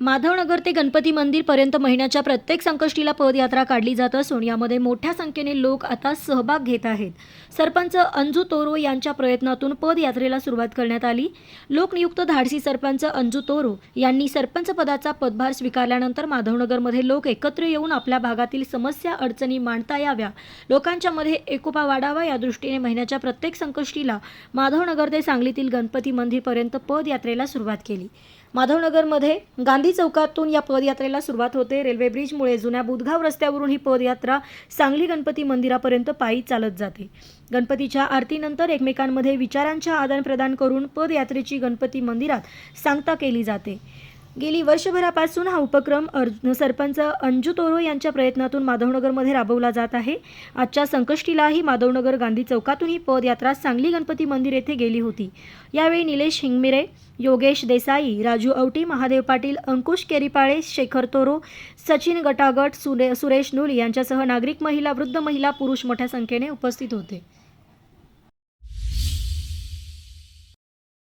माधवनगर ते गणपती मंदिर पर्यंत महिन्याच्या प्रत्येक संकष्टीला पदयात्रा काढली जात असून यामध्ये मोठ्या संख्येने लोक आता सहभाग घेत आहेत. सरपंच अंजू तोरो यांच्या प्रयत्नातून पदयात्रेला सुरुवात करण्यात आली. लोकनियुक्त धाडसी सरपंच अंजू तोरो यांनी सरपंच पदाचा पदभार स्वीकारल्यानंतर माधवनगरमध्ये लोक एकत्र येऊन आपल्या भागातील समस्या अडचणी मांडता याव्या लोकांच्या मध्ये एकोपा वाढावा या दृष्टीने महिन्याच्या प्रत्येक संकष्टीला माधवनगर ते सांगलीतील गणपती मंदिरपर्यंत पदयात्रेला सुरुवात केली. माधवनगरमध्ये गांधी गांधी चौकातून या पदयात्रेला सुरुवात होते. रेल्वे ब्रिजमुळे जुन्या बुधगाव रस्त्यावरून ही पदयात्रा सांगली गणपती मंदिरापर्यंत पायी चालत जाते. गणपतीच्या आरतीनंतर एकमेकांमध्ये विचारांच्या आदानप्रदान करून पदयात्रेची गणपती मंदिरात सांगता केली जाते. गेली वर्षभरापासून हा उपक्रम अर्ज सरपंच अंजू तोरो यांच्या प्रयत्नातून माधवनगरमध्ये राबवला जात आहे. आजच्या संकष्टीलाही माधवनगर गांधी चौकातून ही पदयात्रा सांगली गणपती मंदिर येथे गेली होती. यावेळी निलेश हिंगमिरे योगेश देसाई राजू औटी महादेव पाटील अंकुश केरीपाळे शेखर तोरो सचिन गटागट सुरे सुरेश नुली यांच्यासह नागरिक महिला वृद्ध महिला पुरुष मोठ्या संख्येने उपस्थित होते.